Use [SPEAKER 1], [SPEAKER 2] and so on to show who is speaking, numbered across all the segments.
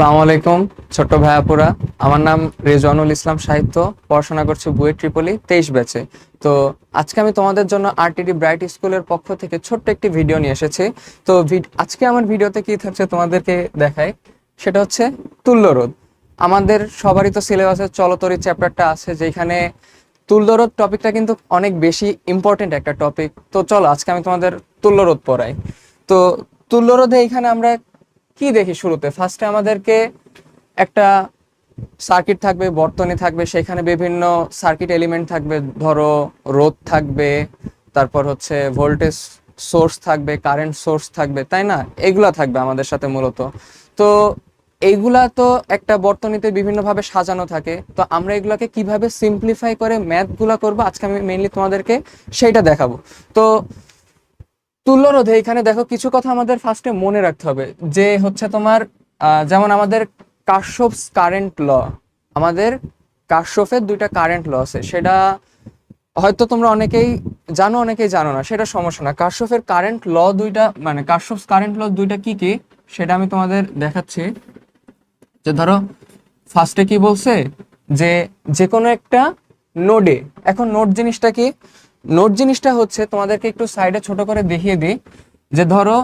[SPEAKER 1] আসসালামু আলাইকুম, ছোট্ট ভাইয়াপুরা। আমার নাম রেজওয়ানুল ইসলাম সাহিত্য, পড়াশোনা করছি বুয়েট ট্রিপলি, তেইশ ব্যাচে। তো আজকে আমি তোমাদের জন্য আরটিডি ব্রাইট স্কুলের পক্ষ থেকে ছোট্ট একটি ভিডিও নিয়ে এসেছি। তো আজকে আমার ভিডিওতে কি থাকছে তোমাদেরকে দেখাই, সেটা হচ্ছে তুল্যরোধ আমাদের সবারই তো সিলেবাসের চলতরি চ্যাপ্টারটা আছে, যেখানে তুল্যরোধ টপিকটা কিন্তু অনেক বেশি ইম্পর্টেন্ট একটা টপিক তো চলো, আজকে আমি তোমাদের তুল্যরোধ পড়াই। তো তুল্যরোধে এখানে আমরা কি দেখি শুরুতে? ফার্স্টে আমাদেরকে একটা সার্কিট থাকবে, বর্তনী থাকবে, সেখানে বিভিন্ন সার্কিট এলিমেন্ট থাকবে, ধরো রোধ থাকবে, তারপর হচ্ছে ভোল্টেজ সোর্স থাকবে কারেন্ট সোর্স থাকবে, তাই না? এগুলা থাকবে আমাদের সাথে মূলত। তো এইগুলা তো একটা বর্তনীতে বিভিন্নভাবে সাজানো থাকে। তো আমরা এগুলাকে কীভাবে সিম্পলিফাই করে ম্যাথগুলা করব? আজকে আমি মেইনলি তোমাদেরকে সেইটা দেখাবো। তো তুল্যরোধে এখানে দেখো কিছু কথা আমাদের ফার্স্টে মনে রাখতে হবে। যে হচ্ছে তোমার যেমন আমাদের কার্শফস কারেন্ট ল আমাদের কার্শফের দুইটা কারেন্ট ল আছে। সেটা হয়তো তোমরা অনেকেই জানো অনেকেই জানো না, সেটা সমস্যা না। কার্শফের কারেন্ট ল দুইটা মানে কার্শফস কারেন্ট ল দুইটা কি কি? সেটা আমি তোমাদের দেখাচ্ছি। যে ধরো ফার্স্টে কি বলছে? যে যে কোনো একটা নোডে এখন নোড জিনিসটা কি? নোড জিনিসটা হচ্ছে, তোমাদেরকে একটু সাইডে ছোট করে দেখিয়ে দিই, যে ধরো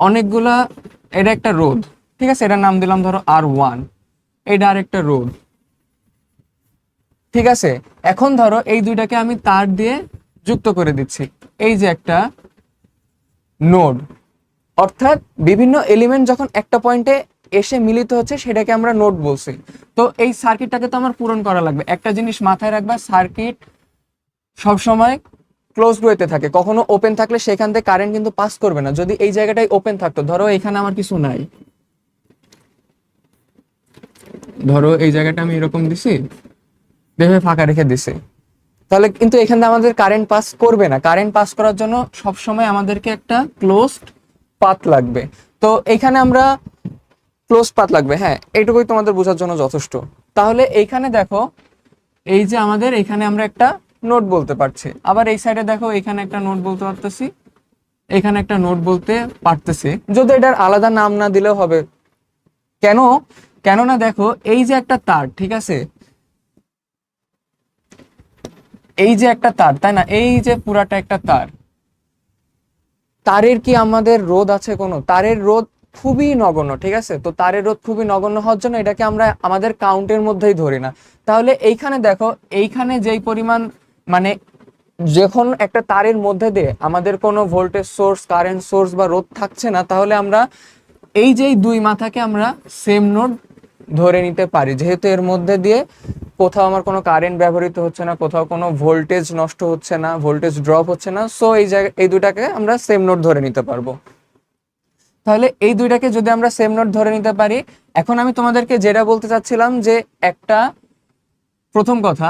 [SPEAKER 1] অনেকগুলা, এটা একটা রোদ ঠিক আছে? এটার নাম দিলাম ধরো আর ওয়ান এটা আর একটা রোদ ঠিক আছে? এখন ধরো এই দুইটাকে আমি তার দিয়ে যুক্ত করে দিচ্ছি। এই যে একটা নোড, অর্থাৎ বিভিন্ন এলিমেন্ট যখন একটা পয়েন্টে এসে মিলিত হচ্ছে, সেটাকে আমরা নোড বলছি। তো এই সার্কিটটাকে তো আমার পূরণ করা লাগবে। একটা জিনিস মাথায় রাখবা সার্কিট সবসময় ক্লোজ ওয়েতে থাকে। কখনো ওপেন থাকলে সেখান থেকে কারেন্ট কিন্তু পাস করবে না। যদি এই জায়গাটাই ওপেন থাকতো, ধরো এখানে আমার কিছু নাই। ধরো এই জায়গাটা আমি এরকম দিছি ভেবে ফাঁকা রেখে দিছি। তাহলে কিন্তু এখান থেকে আমাদের কারেন্ট পাস করবে না। কারেন্ট পাস করার জন্য সবসময় আমাদেরকে একটা ক্লোজড পাথ লাগবে। তো এখানে আমরা ক্লোজ পাথ লাগবে। হ্যাঁ এইটুকুই তোমাদের বোঝার জন্য যথেষ্ট। তাহলে এইখানে দেখো, এই যে আমাদের এখানে আমরা একটা নোট বলতে পারছে। আবার এই সাইডে দেখো, এখানে একটা নোট বলতে পারতেছি, এখানে একটা নোট বলতে পারতেছি। যদি এটার আলাদা নাম না দিলেও হবে। কেন? কেননা দেখো, এই যে একটা তার, ঠিক আছে? এই যে একটা তার, তাই না? এই যে পুরাটা একটা তার। তারের কি আমাদের রোদ আছে কোনো? তারের রোদ খুবই নগণ্য, ঠিক আছে? তো তারের রোধ খুবই নগণ্য হওয়ার জন্য এটাকে আমরা আমাদের কাউন্টের মধ্যেই ধরি না। তাহলে এইখানে দেখো, এইখানে যেই পরিমাণ মানে যখন একটা তারের মধ্যে দিয়ে আমাদের কোনো ভোল্টেজ সোর্স কারেন্ট সোর্স বা রোধ থাকছে না, তাহলে আমরা এই যেই দুই মাথাকে আমরা সেম নোড ধরে নিতে পারি। যেহেতু এর মধ্যে দিয়ে কোথাও আমার কোনো কারেন্ট ব্যবহৃত হচ্ছে না, কোথাও কোনো ভোল্টেজ নষ্ট হচ্ছে না ভোল্টেজ ড্রপ হচ্ছে না সো এই জায়গা, এই দুটাকে আমরা সেম নোট ধরে নিতে পারব। তাহলে এই দুইটাকে যদি আমরা সেম নোট ধরে নিতে পারি, এখন আমি তোমাদেরকে যেটা বলতে চাচ্ছিলাম যে একটা, প্রথম কথা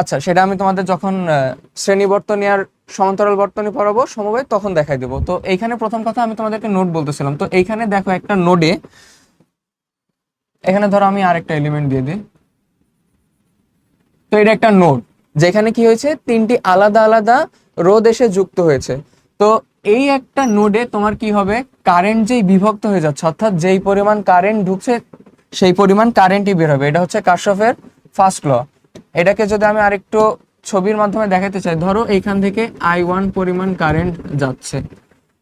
[SPEAKER 1] আচ্ছা সেটা আমি তোমাদের যখন শ্রেণি বর্তনী আর সমান্তরাল বর্তনী পড়াবো সমবায়, তখন দেখাই দেবো। তো এইখানে প্রথম কথা আমি তোমাদেরকে নোট বলতেছিলাম। তো এইখানে দেখো একটা নোডে, এখানে ধরো আমি আরেকটা এলিমেন্ট দিয়ে দিই। তো এটা একটা নোড, যেখানে কি হয়েছে? তিনটি আলাদা আলাদা রোদ এসে যুক্ত হয়েছে। তো এই একটা নোডে তোমার কি হবে? কারেন্ট যেই বিভক্ত হয়ে যাচ্ছে, অর্থাৎ যেই পরিমাণ কারেন্ট ঢুকছে, সেই পরিমাণ কারেন্টই বের হবে। এটা হচ্ছে কার্শফের ফার্স্ট ল। এটাকে যদি আমি আরেকটু ছবির মাধ্যমে দেখাতে চাই, ধরো এইখান থেকে আই ওয়ান পরিমাণ কারেন্ট যাচ্ছে।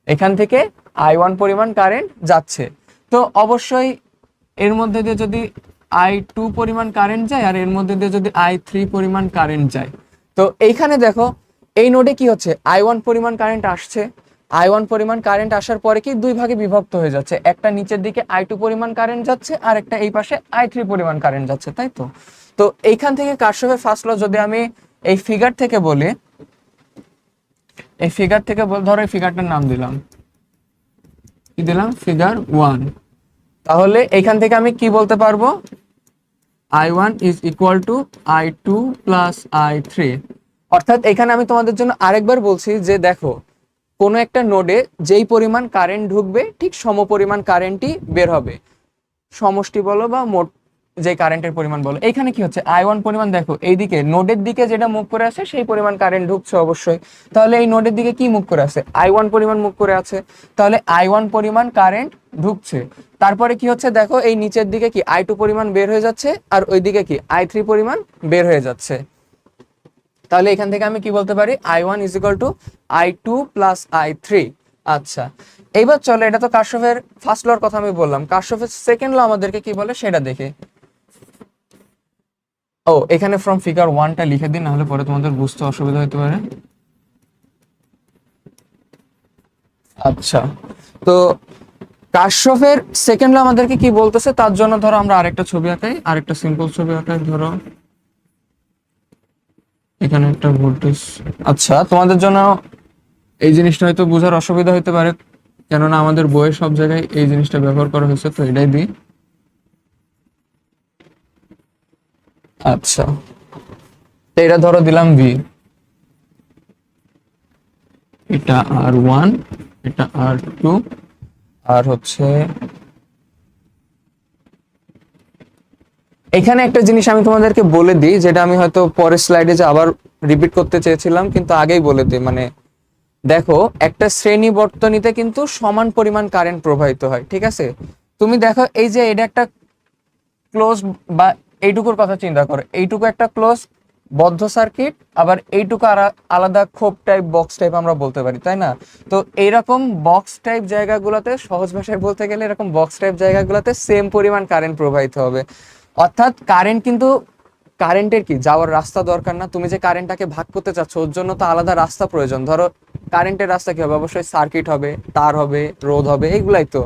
[SPEAKER 1] এখান থেকে আই ওয়ান পরিমাণ কারেন্ট যাচ্ছে। তো অবশ্যই এর মধ্যে দিয়ে যদি আই টু পরিমাণ কারেন্ট যায় আর এর মধ্যে দিয়ে যদি আই থ্রি পরিমাণ কারেন্ট যায়। তো এইখানে দেখো, এই নোডে কি হচ্ছে? আই ওয়ান পরিমাণ কারেন্ট আসছে। আই ওয়ান পরিমাণ কারেন্ট আসার পরে কি দুই ভাগে বিভক্ত হয়ে যাচ্ছে। একটা নিচের দিকে আই টু পরিমাণ কারেন্ট যাচ্ছে আর একটা এই পাশে আই থ্রি পরিমাণ কারেন্ট যাচ্ছে, তাই তো? তো এইখান থেকে কার্শফের ফার্স্ট ল যদি আমি এই ফিগার থেকে বলি, এই ফিগার থেকে ধরো এই ফিগারটার নাম দিলাম। কি দিলাম? ফিগার ওয়ান তাহলে এখান থেকে আমি কি বলতে পারব? I one is equal to I two plus I three অর্থাৎ এখানে আমি তোমাদের জন্য আরেকবার বলছি যে দেখো, কোনো একটা নোডে যেই পরিমাণ কারেন্ট ঢুকবে, ঠিক সম পরিমাণ কারেন্টই বের হবে। সমষ্টি বলো বা মোট যে কারেন্টের পরিমাণ বলো। এখানে কি হচ্ছে? আই ওয়ান পরিমাণ দেখো, এইদিকে নোডের দিকে যেটা মুখ করে আছে সেই পরিমাণ কারেন্ট ঢুকছে অবশ্যই। তাহলে এই নোডের দিকে কি মুখ করে আছে আই ওয়ান পরিমাণ মুখ করে আছে। তাহলে আই ওয়ান পরিমাণ কারেন্ট ঢুকছে। তারপরে কি হচ্ছে? দেখো, এই নিচের দিকে কি আই টু পরিমাণ বের হয়ে যাচ্ছে, আর ওই দিকে কি আই থ্রি পরিমাণ বের হয়ে যাচ্ছে। তাহলে এখান থেকে আমি কি বলতে পারি? I one is equal to I two plus I three আচ্ছা এইবার চলো, এটা তো কাশ্যপের ফার্স্ট লর কথা আমি বললাম। কাশ্যপের সেকেন্ড ল আমাদেরকে কি বলে? সেটা দেখি। ও, এখানে ফ্রম ফিগার ওয়ানটা লিখে দিন, নাহলে পরে তোমাদের বুঝতে অসুবিধা হতে পারে। আচ্ছা তো কাশ্যপের সেকেন্ড ল আমাদেরকে কি বলতেছে? তার জন্য ধরো আমরা আরেকটা ছবি আঁকাই, আরেকটা সিম্পল ছবি আঁকাই, ধরো। এখানে একটা ভোল্টেজ আচ্ছা তোমাদের জন্য এই জিনিসটা হয়তো বোঝার অসুবিধা হতে পারে, কেননা আমাদের বইয়ে সব জায়গায় এই জিনিসটা ব্যবহার করা হয়েছে, তো এটাই দিই। আচ্ছা। এটা ধরো দিলাম ভি এটা আর ওয়ান এটা আর টু আর হচ্ছে এখানে একটা জিনিস আমি তোমাদেরকে বলে দিই, যেটা আমি হয়তো পরের স্লাইডে যে আবার রিপিট করতে চেয়েছিলাম, কিন্তু আগেই বলে দিই। মানে দেখো, একটা শ্রেণি বর্তনীতে কিন্তু সমান পরিমাণ কারেন্ট প্রবাহিত হয়, ঠিক আছে? তুমি দেখো, এই যে এটা একটা ক্লোজ বা এইটুকুর কথা চিন্তা করো। এইটুকু একটা ক্লোজ বদ্ধ সার্কিট আবার এইটুকু আলাদা খোপ টাইপ বক্স টাইপ আমরা বলতে পারি, তাই না? তো এইরকম বক্স টাইপ জায়গাগুলোতে, সহজ ভাষায় বলতে গেলে এরকম বক্স টাইপ জায়গাগুলোতে সেম পরিমাণ কারেন্ট প্রবাহিত হবে। অর্থাৎ কারেন্ট কিন্তু কারেন্টের কি? যাওয়ার রাস্তা দরকার না। তুমি যে কারেন্টটাকে ভাগ করতে চাচ্ছ, ওর জন্য তো আলাদা রাস্তা প্রয়োজন। ধরো কারেন্টের রাস্তা কি হবে? অবশ্যই সার্কিট হবে, তার হবে, রোধ হবে এইগুলাই তো।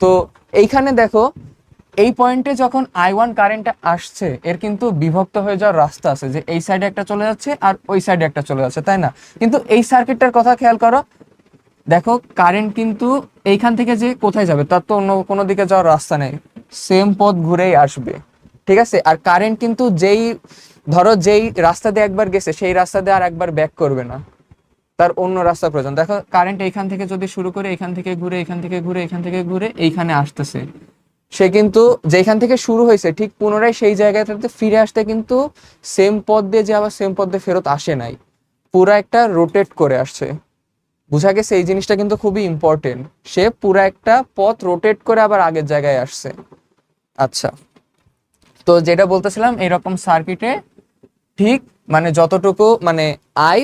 [SPEAKER 1] তো এইখানে দেখো এই পয়েন্টে যখন আই ওয়ান কারেন্টটা আসছে, এর কিন্তু বিভক্ত হয়ে যাওয়ার রাস্তা আছে যে এই সাইডে একটা চলে যাচ্ছে আর ওই সাইডে একটা চলে যাচ্ছে, তাই না? কিন্তু এই সার্কিটটার কথা খেয়াল করো। দেখো কারেন্ট কিন্তু এইখান থেকে যে কোথায় যাবে, তার তো অন্য কোনো দিকে যাওয়ার রাস্তা নেই। সেম পথ ঘুরেই আসবে, ঠিক আছে? আর কারেন্ট কিন্তু যেই, ধরো যেই রাস্তা দিয়ে একবার গেছে, সেই রাস্তা দিয়ে আর একবার ব্যাক করবে না। তার অন্য রাস্তা প্রয়োজন। দেখো কারেন্ট এইখান থেকে যদি শুরু করে এখান থেকে ঘুরে এখান থেকে ঘুরে এখান থেকে ঘুরে, এইখানে আসতেছে। সে কিন্তু যেখান থেকে শুরু হয়েছে, ঠিক পুনরায় সেই জায়গাটাতে ফিরে আসতে কিন্তু সেম পথ দিয়ে যে আবার সেম পথ দিয়ে ফেরত আসে নাই। পুরো একটা রোটেট করে আসছে। বুঝা গেছে, এই জিনিসটা কিন্তু খুবই ইম্পর্টেন্ট সে পুরো একটা পথ রোটেট করে আবার আগের জায়গায় আসছে। আচ্ছা তো যেটা বলতেছিলাম, এরকম সার্কিটে ঠিক মানে যতটুকু মানে আই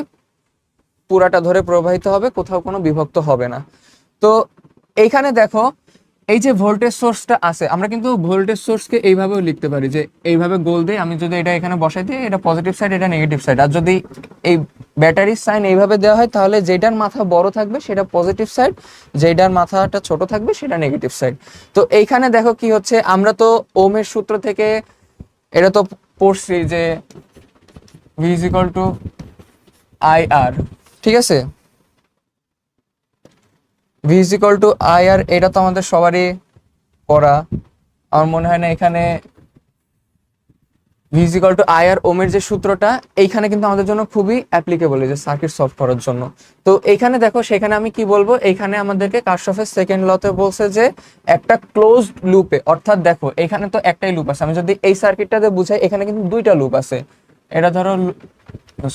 [SPEAKER 1] পুরাটা ধরে প্রবাহিত হবে, কোথাও কোনো বিভক্ত হবে না। তো এইখানে দেখো এই যে ভোল্টেজ সোর্সটা আছে, আমরা কিন্তু ভোল্টেজ সোর্সকে এইভাবেও লিখতে পারি যে এইভাবে গোল দিয়ে আমি যদি এটা এখানে বসাই দিই, এটা পজিটিভ সাইড এটা নেগেটিভ সাইড আর যদি এই ব্যাটারির সাইন এইভাবে দেওয়া হয়, তাহলে যেটার মাথা বড় থাকবে সেটা পজিটিভ সাইড যেটার মাথাটা ছোট থাকবে সেটা নেগেটিভ সাইড তো এইখানে দেখো কি হচ্ছে, আমরা তো ওমের সূত্র থেকে, এটা তো পড়ছি যে V is equal to I R ঠিক আছে? V is equal to I R এটা তো আমাদের সবারই করা। আমার মনে হয় না এখানে V is equal to I R ওমের যে সূত্রটা, এইখানে কিন্তু আমাদের জন্য খুবই অ্যাপ্লিকেবল যে সার্কিট সলভ করার জন্য। তো এইখানে দেখো, সেখানে আমি কি বলব? এইখানে আমাদেরকে কার্শফের সেকেন্ড লতে বলছে যে একটা ক্লোজ লুপে অর্থাৎ দেখো, এখানে তো একটাই লুপ আছে। আমি যদি এই সার্কিটটাতে বুঝাই, এখানে কিন্তু দুইটা লুপ আছে। এটা ধরো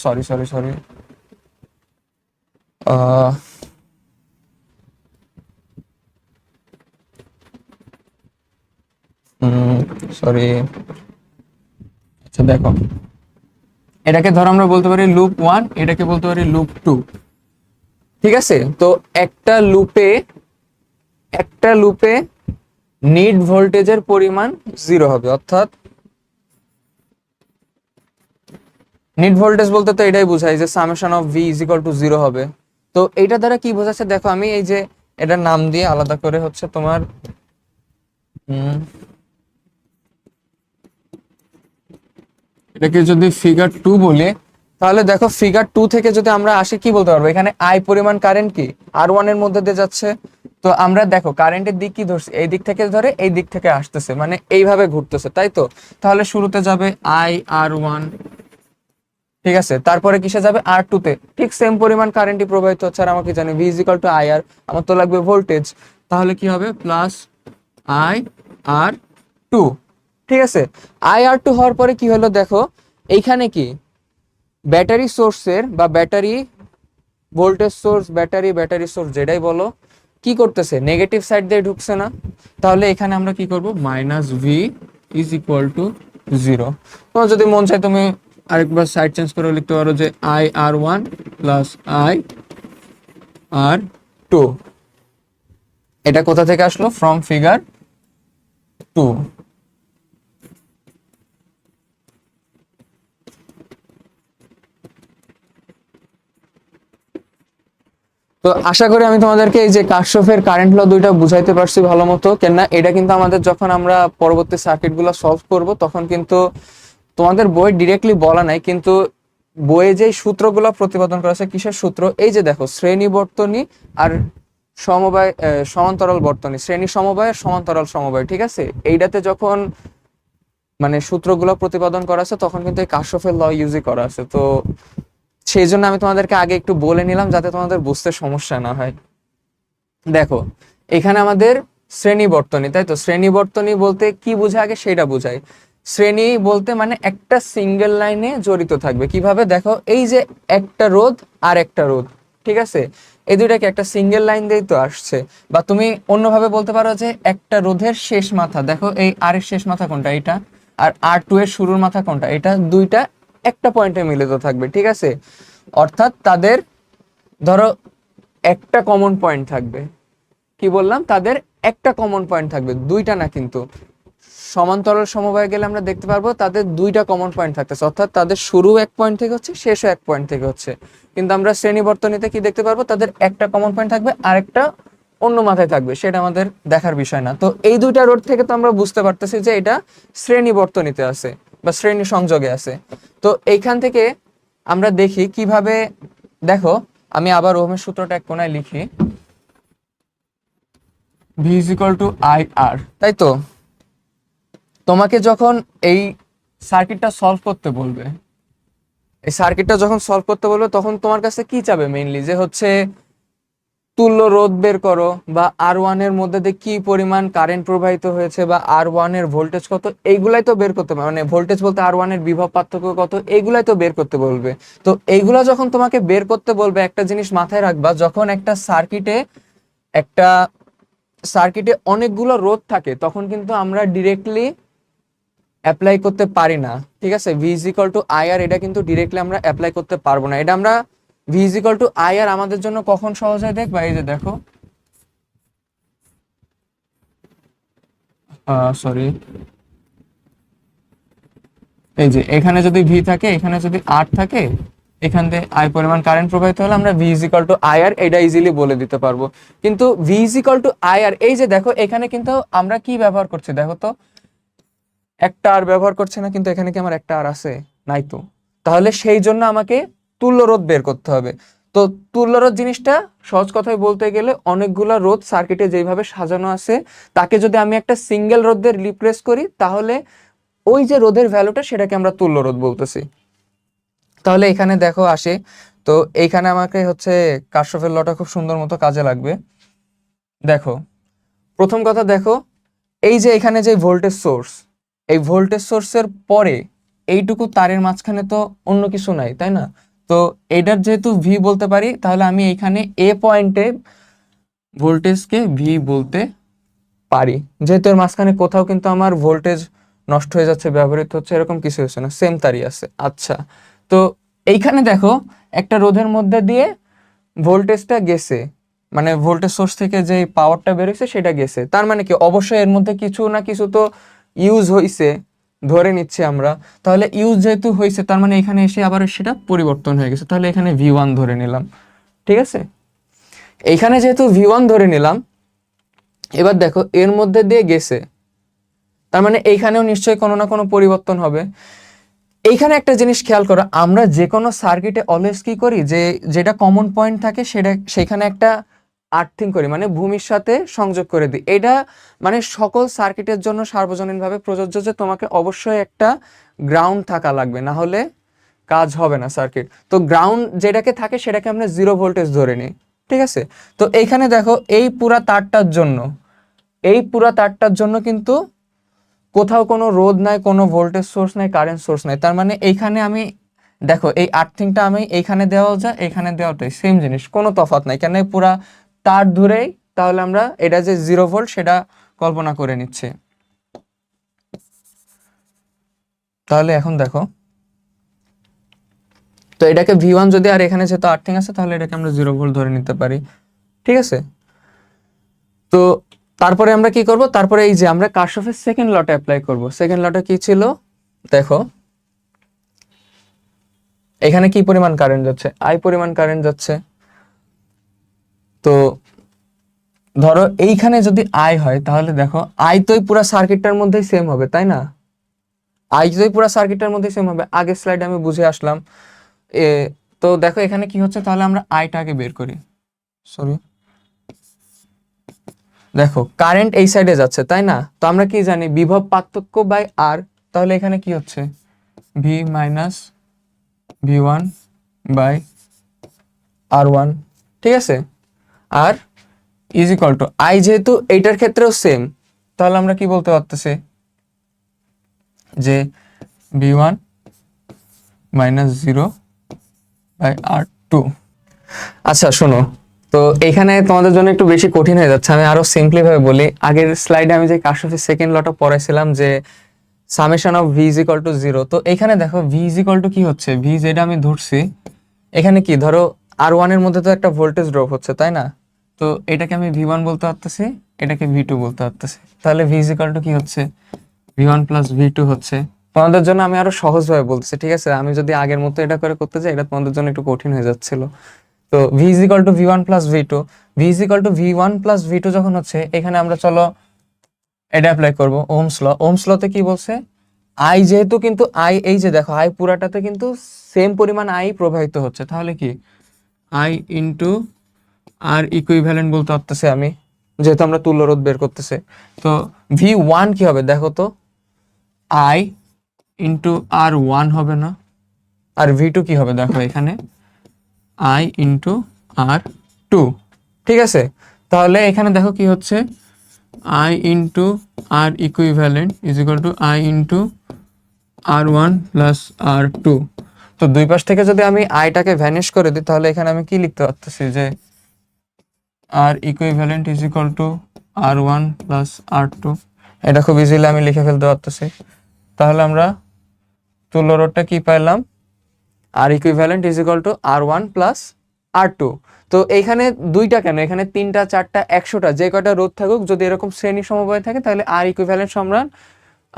[SPEAKER 1] সরি সরি সরি সরি আচ্ছা দেখো। এটাকে ধরো আমরা বলতে পারি লুপ ওয়ান এটাকে বলতে পারি লুপ টু ঠিক আছে? তো একটা লুপে একটা লুপে নিট ভোল্টেজের পরিমাণ জিরো হবে, অর্থাৎ নিট ভোল্টেজ বলতে তো এটাই বোঝায় যে summation of V is equal to zero হবে। তো এইটা দ্বারা কি বোঝাচ্ছে? দেখো আমি এই যে এটার নাম দিয়ে আলাদা করে হচ্ছে তোমার এটাকে যদি ফিগার টু বলি, তাহলে দেখো ফিগার টু থেকে যদি আমরা আসি, কি বলতে পারব? এখানে আই পরিমাণ কারেন্ট কি? আর ওয়ানের মধ্যে দিয়ে যাচ্ছে। তো আমরা দেখো কারেন্টের দিক কি ধরছি? এই দিক থেকে ধরে এই দিক থেকে আসতেছে মানে এইভাবে ঘুরতেছে, তাই তো? তাহলে শুরুতে যাবে আই আর ওয়ান ঠিক আছে? তারপরে কিসে যাবে? আর টু তে। ঠিক সেম পরিমাণ কারেন্টই প্রবাহিত হচ্ছে, আর আমাকে জানি ভি টু আই আর আমার তো লাগবে ভোল্টেজ তাহলে কি হবে? প্লাস আই আর টু ঠিক আছে? আই আর টু হওয়ার পরে কি হলো দেখো, এইখানে কি? ব্যাটারি সোর্সের বা battery voltage source battery battery source যেটাই বলো, কি করতেছে? নেগেটিভ সাইড দিয়ে ঢুকছে না? তাহলে এখানে আমরা কি করব? Minus V is equal to zero তোমার যদি মন চায় তুমি আরেকবার সাইড চেঞ্জ করে লিখতে পারো যে I R one plus I R two এটা কোথা থেকে আসলো? ফ্রম ফিগার টু তো আশা করি আমি তোমাদেরকে এই যে কাশফের কারেন্ট ল দুইটা বুঝাইতে পারছি ভালো মতো। কেননা এটা কিন্তু আমাদের যখন আমরা পরবর্তী সার্কিটগুলো সলভ করব, তখন কিন্তু তোমাদের বই ডিরেক্টলি বলা নাই, কিন্তু বইয়ে যে সূত্রগুলো প্রতিপাদন করা আছে, কিসের সূত্র? এই যে দেখো, শ্রেণি বর্তনী আর সমবায় সমান্তরাল বর্তনী। শ্রেণি সমবায় সমান্তরাল সমবায়, ঠিক আছে? এইটাতে যখন মানে সূত্রগুলো প্রতিপাদন করা আছে, তখন কিন্তু এই কাশফের ল ইউজই করা আছে। তো সেই জন্য আমি তোমাদেরকে আগে একটু বলে নিলাম যাতে তোমাদের বুঝতে সমস্যা না হয়। দেখো, এখানে আমাদের শ্রেণি বর্তনী তাই তো? শ্রেণি বর্তনী বলতে কি বোঝায় আগে? সেটা বোঝায়। শ্রেণি বলতে মানে একটা সিঙ্গেল লাইনে জড়িত থাকবে। কীভাবে? দেখো, এই যে একটা রোধ আর একটা রোধ, ঠিক আছে? এই দুইটাকে একটা সিঙ্গেল লাইন দিয়েই তো আসছে। বা তুমি অন্যভাবে বলতে পারো যে একটা রোধের শেষ মাথা। দেখো, এই আর এর শেষ মাথা কোনটা? এটা আর আর টু এর শুরুর মাথা কোনটা? এটা দুইটা একটা পয়েন্টে মিলিত থাকবে, ঠিক আছে? অর্থাৎ তাদের, ধরো, একটা কমন পয়েন্ট থাকবে। কি বললাম? তাদের একটা কমন পয়েন্ট থাকবে। দুইটা না কিন্তু। সমান্তরাল সমবায় গেলে আমরা দেখতে পারব, তাদের দুইটা কমন পয়েন্ট থাকতেছে। অর্থাৎ তাদের শুরু এক পয়েন্ট থেকে হচ্ছে, শেষও এক পয়েন্ট থেকে হচ্ছে। কিন্তু আমরা শ্রেণি বর্তনীতে কি দেখতে পারব? তাদের একটা কমন পয়েন্ট থাকবে, আরেকটা অন্য মাথায় থাকবে। সেটা আমাদের দেখার বিষয় না। তো এই দুইটা রোড থেকে তো আমরা বুঝতে পারতেছি যে এটা শ্রেণি বর্তনীতে আছে। বা শ্রেণি সংযোগে আছে। তো এইখান থেকে আমরা দেখি কীভাবে, দেখো, আমি আবার ওহমের সূত্রটা এক কোনায় লিখি। ভি টু আই আর তাই তো? তোমাকে যখন এই সার্কিটটা সলভ করতে বলবে, এই সার্কিটটা যখন সলভ করতে বলবে, তখন তোমার কাছে কি চাবে মেইনলি যে হচ্ছে তুল্য রোধ বের করো বা আর ওয়ানের মধ্যে দিয়ে কি পরিমাণ কারেন্ট প্রবাহিত হয়েছে বা আর ওয়ানের ভোল্টেজ কত, এইগুলাই তো বের করতে মানে ভোল্টেজ বলতে আর ওয়ানের বিভব পার্থক্য কত, এইগুলাই তো বের করতে বলবে। তো এইগুলা যখন তোমাকে বের করতে বলবে, একটা জিনিস মাথায় রাখবা, যখন একটা সার্কিটে একটা সার্কিটে অনেকগুলো রোধ থাকে, তখন কিন্তু আমরা ডিরেক্টলি অ্যাপ্লাই করতে পারি না। ঠিক আছে? ভি ইজিক্যাল টু আইআর এটা কিন্তু ডিরেক্টলি আমরা অ্যাপ্লাই করতে পারব না। এটা আমরা ভি ইজিক্যাল টু আইআর আমাদের জন্য কখন সহজ হয় দেখবা এই যে দেখো। সরি এই যে, এখানে যদি ভি থাকে, এখানে যদি আর থাকে, এখান থেকে আই পরিমাণ কারেন্ট প্রবাহিত হলে আমরা V is equal to IR এটা ইজিলি বলে দিতে পারব। কিন্তু ভি ইজিক্যাল টু আইআর এই যে দেখো, এখানে কিন্তু আমরা কি ব্যবহার করছি দেখো তো? একটা আর ব্যবহার করছে না, কিন্তু এখানে কি আমার একটা আর আছে? নাই তো। তাহলে সেই জন্য আমাকে তুল্য রোধ বের করতে হবে। তো তুল্য রোধ জিনিসটা সহজ কথায় বলতে গেলে অনেকগুলা রোধ সার্কিটে যেভাবে সাজানো আছে, তাকে যদি আমি একটা সিঙ্গেল রোধের রিপ্লেস করি, তাহলে ওই যে রোধের ভ্যালুটা সেটাকে আমরা তুল্য রোধ বলতেছি। তাহলে এখানে দেখো আসে, তো এইখানে আমাকে হচ্ছে কাশ্যপের লটা খুব সুন্দর মতো কাজে লাগবে। দেখো, প্রথম কথা দেখো, এই যে এখানে যে ভোল্টেজ সোর্স এই ভোল্টেজ সোর্সের পরে এইটুকু তারের মাঝখানে তো অন্য কিছু নাই, তাই না? তো এটার যেহেতু ভি বলতে পারি, তাহলে আমি এখানে এ পয়েন্টে ভোল্টেজকে ভি বলতে পারি। যেহেতু এর মাঝখানে কোথাও কিন্তু আমার ভোল্টেজ নষ্ট হয়ে যাচ্ছে, ব্যবহৃত হচ্ছে, এরকম কিছু হচ্ছে না। সেম তারই আছে। আচ্ছা তো এইখানে দেখো, একটা রোধের মধ্যে দিয়ে ভোল্টেজটা গেছে। মানে ভোল্টেজ সোর্স থেকে যে পাওয়ারটা বেরোচ্ছে সেটা গেছে। তার মানে কি, অবশ্যই এর মধ্যে কিছু না কিছু তো ইউজ হইছে। ধরে নিচ্ছি আমরা, তাহলে ইউজ যেহেতু হয়েছে, তার মানে এখানে এসে আবার সেটা পরিবর্তন হয়ে গেছে। তাহলে এখানে ভি ওয়ান ধরে নিলাম। ঠিক আছে? এইখানে যেহেতু ভি ওয়ান ধরে নিলাম, এবার দেখো, এর মধ্যে দিয়ে গেছে। তার মানে এইখানেও নিশ্চয়ই কোনো না কোনো পরিবর্তন হবে। এইখানে একটা জিনিস খেয়াল করো, আমরা যে কোনো সার্কিটে অলওয়েজ কি করি, যে যেটা কমন পয়েন্ট থাকে, সেটা সেখানে একটা আর্থিং করি মানে ভূমির সাথে সংযোগ করে দিই। এটা মানে সকল সার্কিটের জন্য সার্বজনীনভাবে প্রযোজ্য যে তোমাকে অবশ্যই একটা গ্রাউন্ড থাকা লাগবে, না হলে কাজ হবে না সার্কিট। তো গ্রাউন্ড যেটাকে থাকে সেটাকে আমরা জিরো ভোল্টেজ ধরে নিই, ঠিক আছে? তো এইখানে দেখো, এই পুরা তারটার জন্য, এই পুরা তারটার জন্য কিন্তু কোথাও কোনো রোদ নাই, কোনো ভোল্টেজ সোর্স নাই, কারেন্ট সোর্স নাই। তার মানে এইখানে আমি, দেখো, এই আর্থিংটা আমি এইখানে দেওয়া যায় এখানে দেওয়াটাই, সেম জিনিস, কোনো তফাৎ নাই। কেন পুরা তার ধরেই তাহলে আমরা এটা যে জিরো ভোল্ট সেটা কল্পনা করে নিচ্ছি। তাহলে এখন দেখো। তো এটাকে ভি ওয়ান যদি আর এখানে যেহেতু আর্থিং আছে, তাহলে এটাকে আমরা জিরো ভোল্ট ধরে নিতে পারি। ঠিক আছে? তো তারপরে আমরা কি করব? তারপরে এই যে আমরা কার্শফের সেকেন্ড লটে অ্যাপ্লাই করব। সেকেন্ড লটে কি ছিল? দেখো। এখানে কি পরিমাণ কারেন্ট যাচ্ছে? আই পরিমাণ কারেন্ট যাচ্ছে। তো ধরো এইখানে যদি আই হয়, তাহলে দেখো আই তোই পুরো সার্কিটটার মধ্যেই সেম হবে, তাই না? আই তোই পুরো সার্কিটটার মধ্যেই সেম হবে। আগের স্লাইডে আমি বুঝে আসলাম। এ, তো দেখো এখানে কি হচ্ছে, তাহলে আমরা আইটাকে বের করি। সরি দেখো কারেন্ট এই সাইডে যাচ্ছে, তাই না? তো আমরা কি জানি, বিভব পার্থক্য বাই আর তাহলে এখানে কি হচ্ছে? V minus V one by R one ঠিক আছে? আর ইজ ইকাল টু আই যেহেতু এইটার ক্ষেত্রেও সেম তাহলে আমরা কি বলতে পারতেছি? যে V one minus zero by R two আচ্ছা শোনো, তো এখানে তোমাদের জন্য একটু বেশি কঠিন হয়ে যাচ্ছে। আমি আরও সিম্পলি ভাবে বলি। আগের স্লাইডে আমি যে কাশফের সেকেন্ড লটা পড়াইছিলাম যে summation of V is equal to zero তো এখানে দেখো ভি ইজ ইকাল টু কি হচ্ছে? ভি যেটা আমি ধরছি, এখানে কি? ধরো আর ওয়ানের মধ্যে তো একটা ভোল্টেজ ড্রপ হচ্ছে, তাই না? তো এটাকে আমি ভি ওয়ান বলতে পারতেছি, এটাকে ভি টু বলতে পারতেছি। তাহলে ভি ইজ ইকাল টু কি হচ্ছে? V one plus V two হচ্ছে। তোমাদের জন্য আমি আরও সহজভাবে বলতেছি, ঠিক আছে? আমি যদি আগের মতো এটা করে করতে যাই, এটা তোমাদের জন্য একটু কঠিন হয়ে যাচ্ছিল। তো V is equal to V one plus V two V two V one plus V two যখন হচ্ছে, এখানে আমরা চলো, এটা অ্যাপ্লাই করব ওমস ল ওমস লতে কি বলছে? আই যেহেতু কিন্তু আই এই যে দেখো আই পুরাটাতে কিন্তু সেম পরিমাণ আই প্রবাহিত হচ্ছে। তাহলে কি? আই ইন্টু আর ইকুইভ্যালেন্ট বলতে পারতেছে আমি, যেহেতু আমরা তুল্য রোধ বের করতেছে। তো ভি ওয়ান কি হবে? দেখো তো আই ইন্টু আর ওয়ান হবে না। আর ভি টু কি হবে? দেখো এখানে। আই ইন্টু আর টু ঠিক আছে? তাহলে এখানে দেখো কি হচ্ছে? I into R equivalent is equal to I into R one plus R two তো দুই পাশ থেকে যদি আমি আইটাকে ভ্যানিশ করে দিই, তাহলে এখানে আমি কি লিখতে পারতেছি? যে R equivalent is equal to R one plus R two এটা খুব ইজিলি আমি লিখে ফেলতে পারতেছি। তাহলে আমরা তুল্য রোডটা কী পাইলাম? R equivalent is equal to R one plus R two তো এইখানে দুইটা কেন? এখানে তিনটা, চারটা, একশোটা, যে কয়টা রোধ থাকুক, যদি এরকম শ্রেণি সমবায় থাকে, তাহলে আর ইকুইভ্যালেন্ট সমান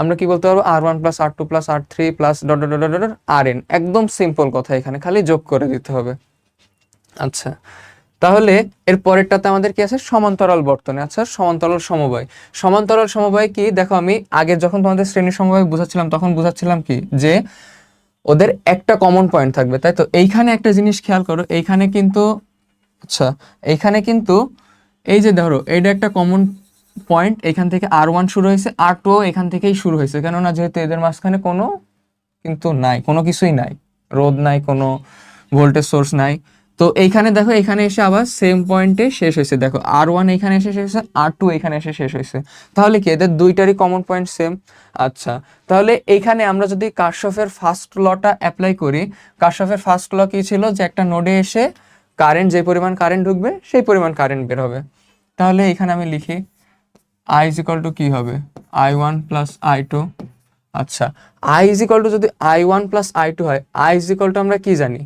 [SPEAKER 1] আমরা কি বলতে পারব? R one plus R two plus R three plus dot dot dot dot R N একদম সিম্পল কথা এখানে, খালি যোগ করে দিতে হবে। আচ্ছা। তাহলে এর পরেরটাতে আমাদের কি আছে? সমান্তরাল বর্তনী। আচ্ছা সমান্তরাল সমবায়। সমান্তরাল সমবায় কি? দেখো, আমি আগে যখন তোমাদের শ্রেণি সমবায় বুঝাচ্ছিলাম, তখন বুঝাচ্ছিলাম কি? যে ওদের একটা কমন পয়েন্ট থাকবে, তাই তো? এইখানে একটা জিনিস খেয়াল করো, এইখানে কিন্তু আচ্ছা এইখানে কিন্তু, এই যে ধরো, এইটা একটা কমন পয়েন্ট এখান থেকে আর ওয়ান শুরু হয়েছে আর টু এখান থেকেই শুরু হয়েছে। কেননা, যেহেতু এদের মাঝখানে কোনো কিন্তু নাই, কোনো কিছুই নাই। রোদ নাই, কোনো ভোল্টেজ সোর্স নাই। তো এইখানে দেখো, এখানে এসে আবার সেম পয়েন্টে শেষ হয়েছে। দেখো আর ওয়ান এখানে এসে শেষ হয়েছে আর টু এখানে এসে শেষ হয়েছে। তাহলে কি, এদের দুইটারই কমন পয়েন্ট সেম আচ্ছা তাহলে এইখানে আমরা যদি কার্শফের ফার্স্ট লটা অ্যাপ্লাই করি, কার্শফের ফার্স্ট ল কি ছিল? যে একটা নোডে এসে কারেন্ট যে পরিমাণ কারেন্ট ঢুকবে, সেই পরিমাণ কারেন্ট বের হবে। তাহলে এখানে আমি লিখি আই ইজ ইকাল টু কী হবে? I one plus I two আচ্ছা আই ইজ ইকাল টু যদি I one plus I two হয় আই ইজ ইকাল টু আমরা কী জানি?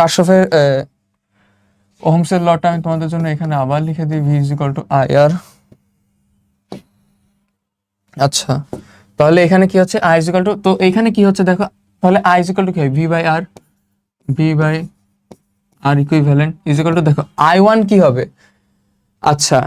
[SPEAKER 1] কার্শফের ওহমসের লটা আমি তোমাদের জন্য এখানে আবার লিখে দিই V is equal to I R আচ্ছা তাহলে এখানে কি হচ্ছে? আই ইজ ইকাল টু তো এখানে কি হচ্ছে দেখো, তাহলে আই ইজ ইকাল টু কি হয়? V by R V by R equivalent is equal to দেখো আই ওয়ান কি হবে? আচ্ছা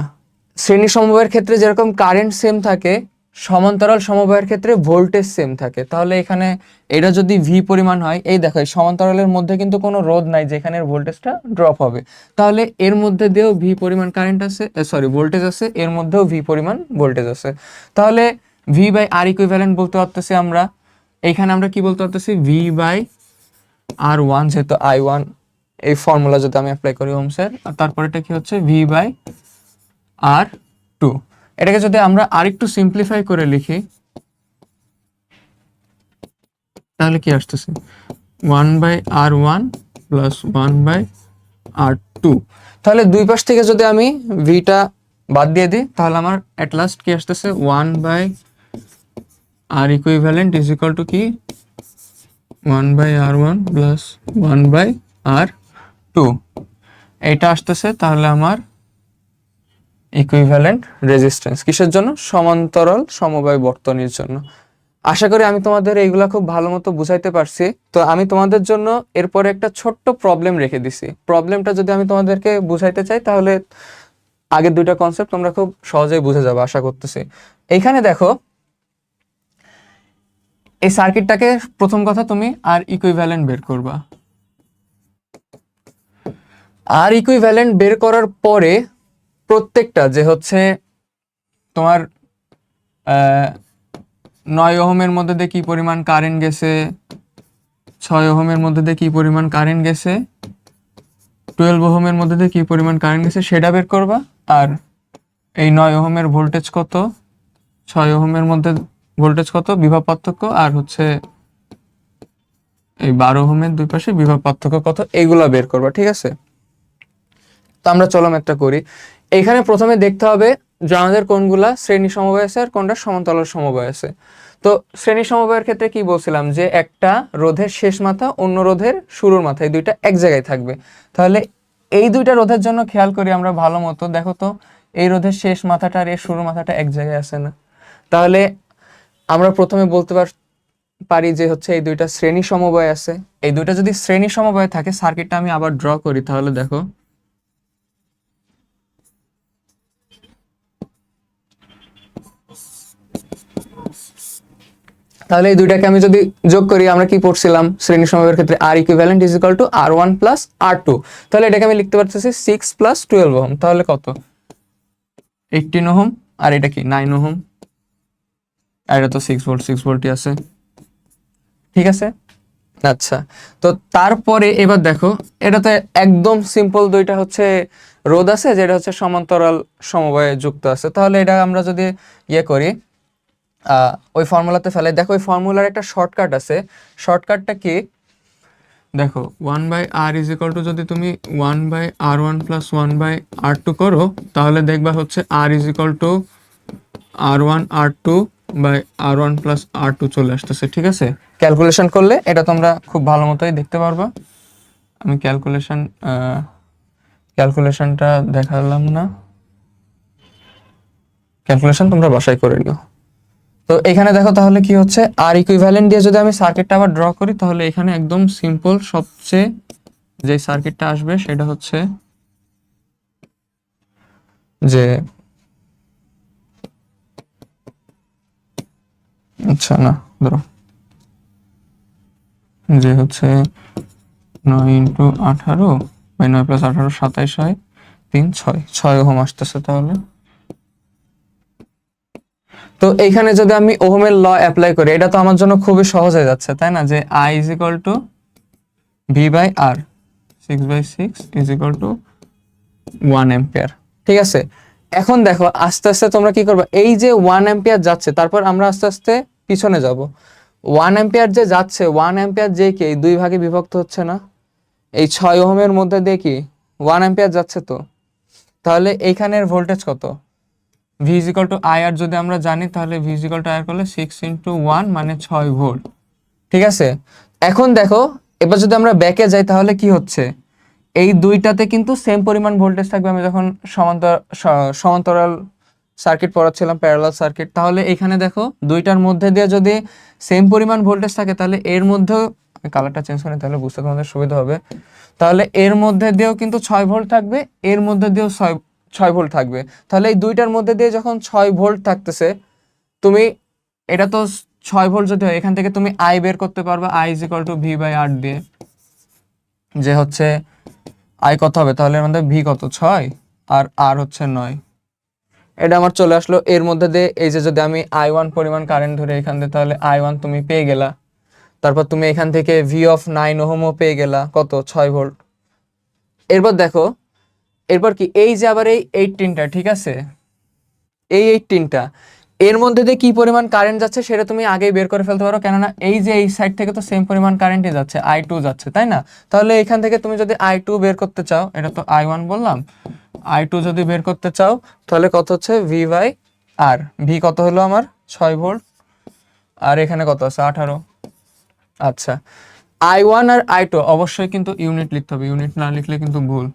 [SPEAKER 1] শ্রেণি সমবায়ের ক্ষেত্রে যেরকম কারেন্ট সেম থাকে সমান্তরাল সমবায়ের ক্ষেত্রে ভোল্টেজ সেম থাকে। তাহলে এখানে এটা যদি ভি পরিমাণ হয়, এই দেখো সমান্তরালের মধ্যে কিন্তু কোনো রোধ নাই, যেখানে ভোল্টেজটা ড্রপ হবে। তাহলে এর মধ্যে দিয়েও ভি পরিমাণ কারেন্ট আছে সরি ভোল্টেজ আছে, এর মধ্যেও ভি পরিমাণ ভোল্টেজ আছে। তাহলে ভি বাই আর ইকুইভ্যালেন্ট বলতে পারতেছি আমরা এইখানে আমরা কি বলতে পারতেছি? ভি বাই আর ওয়ান যেহেতু আই ওয়ান এই ফর্মুলা যদি আমি অ্যাপ্লাই করি হোমসের আর তারপরেটা কি হচ্ছে? ভি বাই আর টু এটাকে যদি আমরা আরেকটু সিম্পলিফাই করে লিখি, তাহলে কি আসতেছে? One by R one plus one by R two তাহলে দুই পাশ থেকে যদি আমি ভিটা বাদ দিয়ে দিই, তাহলে আমার অ্যাট লাস্ট কি আসতেছে? One by R equivalent is equal to কি? One by R one plus one by R two এটা আসতেছে, তাহলে আমার ইকুইভ্যালেন্ট রেজিস্ট্যান্স কিসের জন্য? সমান্তরাল সমবায় বর্তনীর জন্য। আশা করি আমি তোমাদের এইগুলা খুব ভালো মতো বুঝাইতে পারছি। তো আমি তোমাদের জন্য এরপরে একটা ছোট্ট প্রবলেম রেখে দিছি। প্রবলেমটা যদি আমি তোমাদেরকে বুঝাইতে চাই, তাহলে আগের দুইটা কনসেপ্ট তোমরা খুব সহজেই বুঝে যাবে, আশা করতেছি। এইখানে দেখো, এই সার্কিটটাকে প্রথম কথা তুমি আর ইকুইভ্যালেন্ট বের করবা। আর ইকুইভ্যালেন্ট বের করার পরে প্রত্যেকটা যে হচ্ছে তোমার নয় ওহমের মধ্যে দিয়ে কি পরিমাণ কারেন্ট গেছে, ছয় ওহমের মধ্যে দিয়ে কি পরিমাণ কারেন্ট গেছে টুয়েলভ ওহমের মধ্যে দিয়ে কি পরিমাণ কারেন্ট গেছে সেটা বের করবা, আর এই নয় ওহমের ভোল্টেজ কত, ছয় ওহমের মধ্যে ভোল্টেজ কত, বিভব পার্থক্য, আর হচ্ছে এই বারো ওহমের দুই পাশে বিভব পার্থক্য কত এইগুলা বের করবা, ঠিক আছে? তো আমরা চলম একটা করি। এখানে প্রথমে দেখতে হবে যে আমাদের কোনগুলা, শ্রেণি সমবায় আছে আর কোনটা সমান্তরাল সমবায় আছে। তো শ্রেণি সমবায়ের ক্ষেত্রে কি বলছিলাম যে একটা রোধের শেষ মাথা, অন্য রোধের শুরুর মাথা, এই দুইটা এক জায়গায় থাকবে। তাহলে এই দুইটা রোধের জন্য খেয়াল করি আমরা ভালো মতো। দেখো তো, এই রোধের শেষ মাথাটা আর এর শুরুর মাথাটা এক জায়গায় আছে না। তাহলে আমরা প্রথমে বলতে পার, পারি যে হচ্ছে এই দুইটা শ্রেণি সমবায় আছে। এই দুইটা যদি শ্রেণি সমবায় থাকে, সার্কিটটা আমি আবার ড্র করি, তাহলে দেখো। তাহলে এই দুইটাকে আমি যদি যোগ করি, আমরা কি পড়ছিলাম? শ্রেণি সমবায়ের ক্ষেত্রে R equivalent is equal to R one plus R two তাহলে এটাকে আমি লিখতে পারতেছি সিক্স প্লাস টুয়েলভ ওহম তাহলে কত? এইটিন ওহম আর এটা কি? নাইন ওহম আর এটা তো সিক্স ভোল্ট সিক্স ভোল্টই আছে। ঠিক আছে? আচ্ছা। তো তারপরে এবার দেখো এটা তো একদম সিম্পল দুইটা হচ্ছে রোদ আছে, যেটা হচ্ছে সমান্তরাল সমবায়ে যুক্ত আছে। তাহলে এটা আমরা যদি ইয়ে করি ওই ফর্মুলাতে ফেলে। দেখো, ওই ফর্মুলার একটা শর্টকাট আছে। শর্টকাটটা কি? দেখো one by R is equal to যদি তুমি one by R one plus one by R two করো, তাহলে দেখবা হচ্ছে R is equal to R one R two by R one plus R two চলে আসতেছে, ঠিক আছে? ক্যালকুলেশন করলে এটা তোমরা খুব ভালো মতোই দেখতে পারবা। আমি ক্যালকুলেশন ক্যালকুলেশনটা দেখালাম না। ক্যালকুলেশন তোমরা বাসায় করে নিও। তো এখানে দেখো তাহলে কি হচ্ছে? আর ইকুইভ্যালেন্ট দিয়ে যদি আমি সার্কিটটা আবার ড্র করি, তাহলে এখানে একদম সিম্পল সবচেয়ে যে সার্কিটটা আসবে সেটা হচ্ছে যে আচ্ছা না, ধরো। যে হচ্ছে নয় ইন্টু আঠারো বাই নয় প্লাস আঠারো সাতাইশ হয়, তিন, ছয়। ছয় ওহম আসতেছে তাহলে। তো এইখানে যদি আমি ওহমের ল অ্যাপ্লাই করি, এটা তো আমার জন্য খুবই সহজ হয়ে যাচ্ছে, তাই না? যে I is equal to V by R six by six is equal to one ampere ঠিক আছে? এখন দেখো, আস্তে আস্তে তোমরা কি করবে? এই যে ওয়ান অ্যাম্পিয়ার যাচ্ছে, তারপর আমরা আস্তে আস্তে পিছনে যাব। ওয়ান অ্যাম্পিয়ার যে যাচ্ছে ওয়ান অ্যাম্পিয়ার যে কি? দুই ভাগে বিভক্ত হচ্ছে না? এই ছয় ওহমের মধ্যে দিয়ে কি? ওয়ান অ্যাম্পিয়ার যাচ্ছে তো? তাহলে এইখানের ভোল্টেজ কত? V is equal to I R যদি আমরা জানি, তাহলে V is equal to I করলে সিক্স ইন্টু ওয়ান মানে ছয় ভোল্ট ঠিক আছে? এখন দেখো, এবার যদি আমরা ব্যাকে যাই, তাহলে কি হচ্ছে? এই দুইটাতে কিন্তু সেম পরিমাণ ভোল্টেজ থাকবে। আমি যখন সমান্তর সমান্তরাল সার্কিট পড়াচ্ছিলাম প্যারালাল সার্কিট তাহলে এখানে দেখো, দুইটার মধ্যে দিয়ে যদি সেম পরিমাণ ভোল্টেজ থাকে, তাহলে এর মধ্যেও কালারটা চেঞ্জ করে, তাহলে বুঝতে তোমাদের সুবিধা হবে। তাহলে এর মধ্যে দিয়েও কিন্তু ছয় ভোল্ট থাকবে, এর মধ্যে দিয়েও ছয় ছয় ভোল্ট থাকবে। তাহলে এই দুইটার মধ্যে দিয়ে যখন ছয় ভোল্ট থাকতেছে, তুমি এটা তো ছয় ভোল্ট যদি হয়, এখান থেকে তুমি আই বের করতে পারবে I is equal to V by R দিয়ে। যে হচ্ছে আই কত হবে? তাহলে এর মধ্যে ভি কত? ছয়। আর আর হচ্ছে নয়। এটা আমার চলে আসলো। এর মধ্যে দিয়ে এই যে যদি আমি আই ওয়ান পরিমাণ কারেন্ট ধরে এখান থেকে তাহলে আই ওয়ান তুমি পেয়ে গেলা। তারপর তুমি এখান থেকে ভি অফ নাইন ওহমও পেয়ে গেলা। কত? ছয় ভোল্ট। এরপর দেখো এরপর কি, এই যে আবার এই এইটিনটা ঠিক আছে? এই এইটিনটা এর মধ্যে দিয়ে কি পরিমাণ কারেন্ট যাচ্ছে সেটা তুমি আগেই বের করে ফেলতে পারো। কেননা এই যে এই সাইড থেকে তো সেম পরিমাণ কারেন্টই যাচ্ছে আই টু যাচ্ছে, তাই না? তাহলে এখান থেকে তুমি যদি আই টু বের করতে চাও, এটা তো আই ওয়ান বললাম আই টু যদি বের করতে চাও, তাহলে কত হচ্ছে? ভি বাই আর ভি কত হলো আমার? ছয় ভোল্ট। আর এখানে কত আছে? আঠারো। আচ্ছা আই ওয়ান আর আই টু অবশ্যই কিন্তু ইউনিট লিখতে হবে ইউনিট না লিখলে কিন্তু ভুল।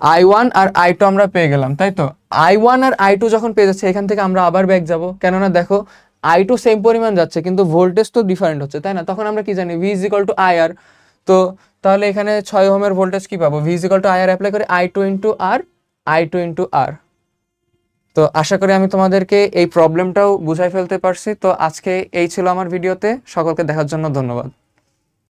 [SPEAKER 1] আই ওয়ান আর আই টু আমরা পেয়ে গেলাম, তাই তো? আই ওয়ান আর আই টু যখন পেয়ে যাচ্ছে, এখান থেকে আমরা আবার ব্যাক যাব। কেননা দেখো আই টু সেম পরিমাণ যাচ্ছে, কিন্তু ভোল্টেজ তো ডিফারেন্ট হচ্ছে, তাই না? তখন আমরা কি জানি V is to I R তো তাহলে এখানে ছয় হোমের ভোল্টেজ কি পাবো? V is to I R apply করে I two into R I two into R তো আশা করি আমি তোমাদেরকে এই প্রবলেমটাও বুঝাই ফেলতে পারছি। তো আজকে এই ছিল আমার ভিডিওতে সকলকে দেখার জন্য ধন্যবাদ।